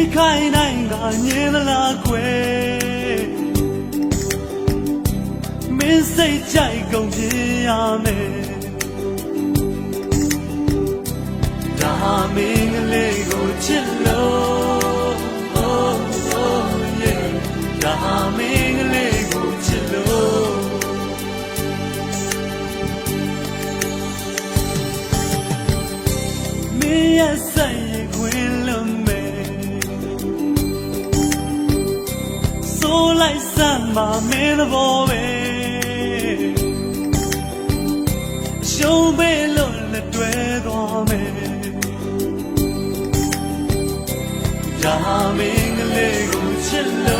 မေးခိုင်းနိုင်ကညင်လားကွယ်မင်းစိတ်ကြိုက်ကုန်ပြရမယ်ဒါမင်းကလေးကိုချစ်လို့ စမ်းမမင်းသဘောပဲရှုံးပေးလို့လက်တွဲသွားမယ်ဒါမင်းကလေးကိုချစ်လို့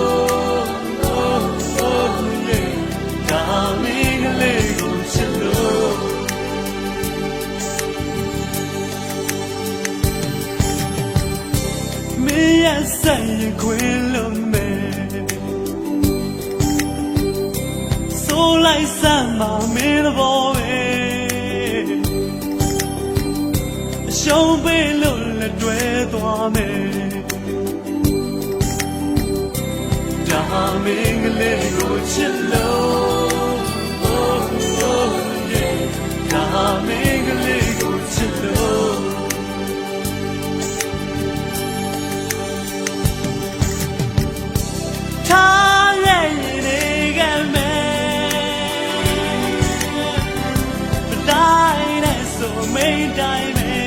မင်းရဲ့ဆိုင်ရင်ခွင်လုံးမယ်ဆိုလိုက်စမ်းမမင်းသဘောပဲအရှုံးပေးလို့လက်တွဲသွားမယ်ဒါမင်းကလေးကိုချစ်လို့ မိတ်တိုင်းပဲ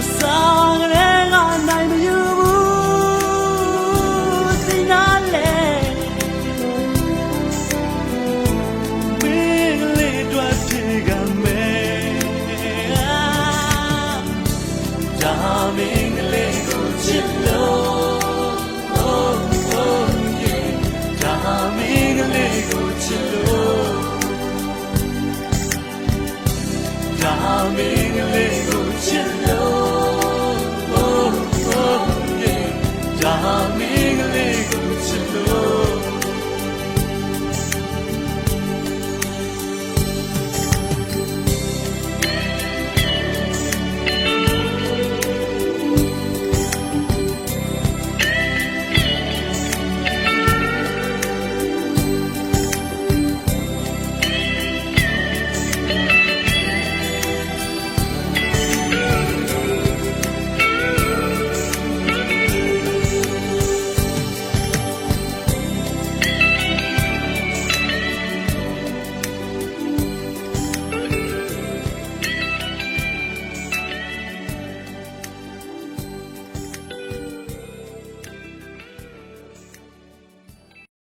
အစာကလေးကနိုင်မယူဘူးသိနာလေမင်းလေးတို့ချေကမဲဒါမင်း me.